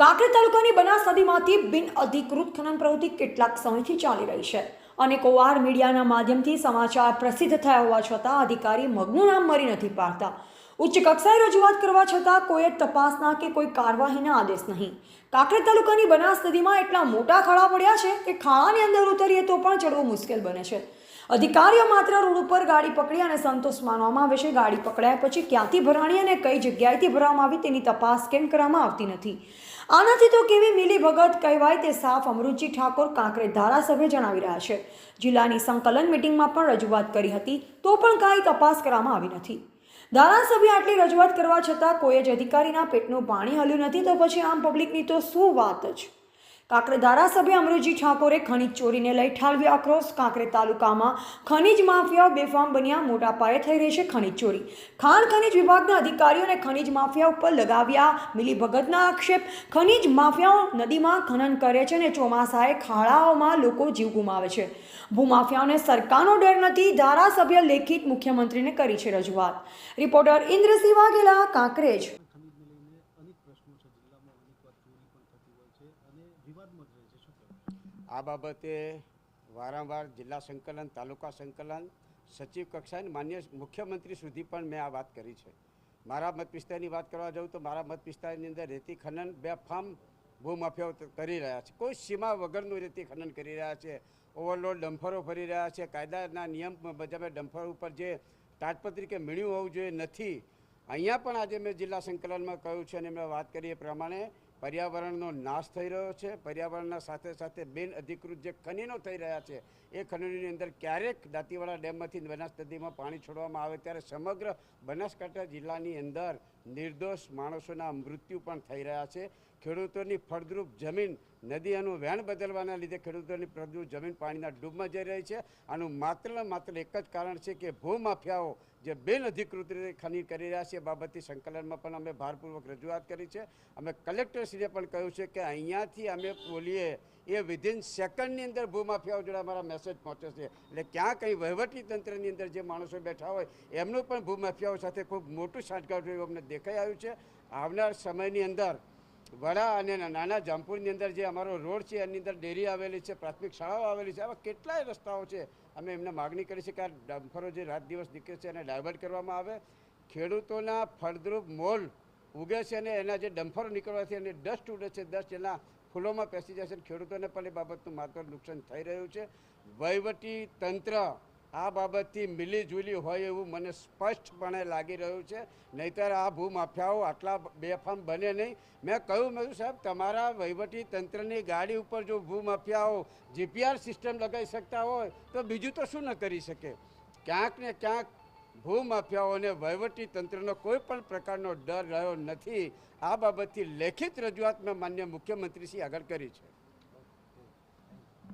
કાંકરેજ તાલુકાની બનાસ નદીમાંથી બિન અધિકૃત ખનન પ્રવૃત્તિ કેટલાક સમયથી ચાલી રહી છે. અનેકો વાર મીડિયાના માધ્યમથી સમાચાર પ્રસિદ્ધ થયા હોવા છતાં અધિકારી મગનું નામ મરી નથી પાડતા. ઉચ્ચ કક્ષાએ રજૂઆત કરવા છતાં કોઈ તપાસના કે કોઈ કાર્યવાહીના આદેશ નહીં. કાંકરેજ તાલુકાની બનાસ નદીમાં એટલા મોટા ખાડા પડ્યા છે કે ખાડાની અંદર ઉતરીએ તો પણ ચડવું મુશ્કેલ બને છે. અધિકારીઓ માત્ર રોડ ઉપર ગાડી પકડી અને સંતોષ માનવામાં આવે છે. ગાડી પકડાયા પછી ક્યાંથી ભરાણી અને કઈ જગ્યાએથી ભરવામાં આવી તેની તપાસ કેમ કરવામાં આવતી નથી. આનાથી તો કેવી મિલી ભગત કહેવાય તે સાફ અમૃતજી ઠાકોર કાંકરે ધારાસભ્ય જણાવી રહ્યા છે. જિલ્લાની સંકલન મિટિંગમાં પણ રજૂઆત કરી હતી, તો પણ કાંઈ તપાસ કરવામાં આવી નથી. ધારાસભ્ય આટલી રજૂઆત કરવા છતાં કોઈ જ અધિકારીના પેટનું પાણી હલ્યું નથી, તો પછી આમ પબ્લિકની તો શું વાત જ? કાંકરેજ ધારાસભ્ય અમૃતજી ઠાકોરે ખનીજ ચોરીને લઈ ઠાલવી આક્રોશ કાંકરે તાલુકામાં ખનીજ માફિયાઓ બેફામ બન્યા મોટા પાયે થઈ રહી છે ખનીજ ચોરી. ખાણ ખનીજ વિભાગના અધિકારીઓને ખનીજ માફિયા ઉપર લગાવ્યા મિલીભગતના આક્ષેપ. ખનીજ માફિયાઓ નદીમાં ખનન કરે છે અને ચોમાસાએ ખાડાઓમાં લોકો જીવ ગુમાવે છે. ભૂમાફિયાઓને સરકારનો ડર નથી, ધારાસભ્ય લેખિત મુખ્યમંત્રીને કરી છે રજૂઆત. રિપોર્ટર ઇન્દ્રસિંહ વાઘેલા, કાંકરેજ ખનીજને લઈને અનેક પ્રશ્નો છે જિલ્લામાં અનેક વાર ચોરી પણ થતી હોય છે અને વિવાદમાં જ રહે છે શું કહેવું આ બાબતે વારંવાર જિલ્લા સંકલન, તાલુકા સંકલન, સચિવ કક્ષાએ માન્ય મુખ્યમંત્રી સુધી પણ મેં આ વાત કરી છે. મારા મત વિસ્તારની વાત કરવા જાઉં તો મારા મત વિસ્તારની અંદર રેતી ખનન બેફામ ભૂમાફિયાઓ કરી રહ્યા છે. કોઈ સીમા વગરનું રેતી ખનન કરી રહ્યા છે. ઓવરલોડ ડમ્ફરો ફરી રહ્યા છે. કાયદાના નિયમ મુજબ ડમ્ફર ઉપર જે તાજપત્રી કે મીણ્યું હોવું જોઈએ નથી. અહીંયા પણ આજે મેં જિલ્લા સંકલનમાં કહ્યું છે અને મેં વાત કરી એ પ્રમાણે પર્યાવરણનો નાશ થઈ રહ્યો છે. પર્યાવરણના સાથે સાથે બિન અધિકૃત જે ખનીનો થઈ રહ્યા છે, એ ખનીની અંદર ક્યારેક દાંતીવાડા ડેમમાંથી બનાસ નદીમાં પાણી છોડવામાં આવે ત્યારે સમગ્ર બનાસકાંઠા જિલ્લાની અંદર નિર્દોષ માણસોના મૃત્યુ પણ થઈ રહ્યા છે. ખેડૂતોની ફળદ્રુપ જમીન નદી એનું વહેણ બદલવાના લીધે ખેડૂતોની ફળદ્રુપ જમીન પાણીના ડૂબમાં જઈ રહી છે. આનું માત્ર માત્ર એક જ કારણ છે કે ભૂમાફિયાઓ જે બિન અધિકૃત રીતે ખનીજ કરી રહ્યા છે એ બાબતથી સંકલનમાં પણ અમે ભારપૂર્વક રજૂઆત કરી છે. અમે કલેક્ટરશ્રીએ પણ કહ્યું છે કે અહીંયાથી અમે બોલીએ એ વિધિન સેકન્ડની અંદર ભૂમાફિયાઓ જોડે અમારા મેસેજ પહોંચે છે. એટલે ક્યાં કંઈ વહીવટી તંત્રની અંદર જે માણસો બેઠા હોય એમનું પણ ભૂમાફિયાઓ સાથે ખૂબ મોટું સાંઠગાંઠ એવું અમને દેખાઈ આવ્યું છે. આવનાર સમયની અંદર વડા અને નાના જામપુરની અંદર જે અમારો રોડ છે, એની અંદર ડેરી આવેલી છે, પ્રાથમિક શાળાઓ આવેલી છે, આવા કેટલાય રસ્તાઓ છે. અમે એમને માગણી કરી છે કે આ ડમ્ફરો જે રાત દિવસ નીકળે છે, એને ડાયવર્ટ કરવામાં આવે. ખેડૂતોના ફળદ્રુપ મોલ ઉગે છે અને એના જે ડમ્ફરો નીકળવાથી અને ડસ્ટ ઉડે છે, ડસ્ટ એના ફૂલોમાં પેસી જાય છે ખેડૂતોને પણ એ બાબતનું માત્ર નુકસાન થઈ રહ્યું છે. વહીવટી તંત્ર આ બાબતથી મિલીજુલી હોય એવું મને સ્પષ્ટપણે લાગી રહ્યું છે. નહીતર આ ભૂમાફિયાઓ આટલા બેફામ બને નહીં. મેં કહ્યું, મેં સાહેબ, તમારા વહીવટી તંત્રની ગાડી ઉપર જો ભૂમાફિયાઓ જીપીઆર સિસ્ટમ લગાવી શકતા હોય, તો બીજું તો શું ન કરી શકે? ક્યાંક ને ક્યાંક ભૂમાફિયાઓને વહીવટી તંત્રનો કોઈ પણ પ્રકારનો ડર રહ્યો નથી. આ બાબતથી લેખિત રજૂઆત મેં માન્ય મુખ્યમંત્રીશ્રી આગળ કરી છે.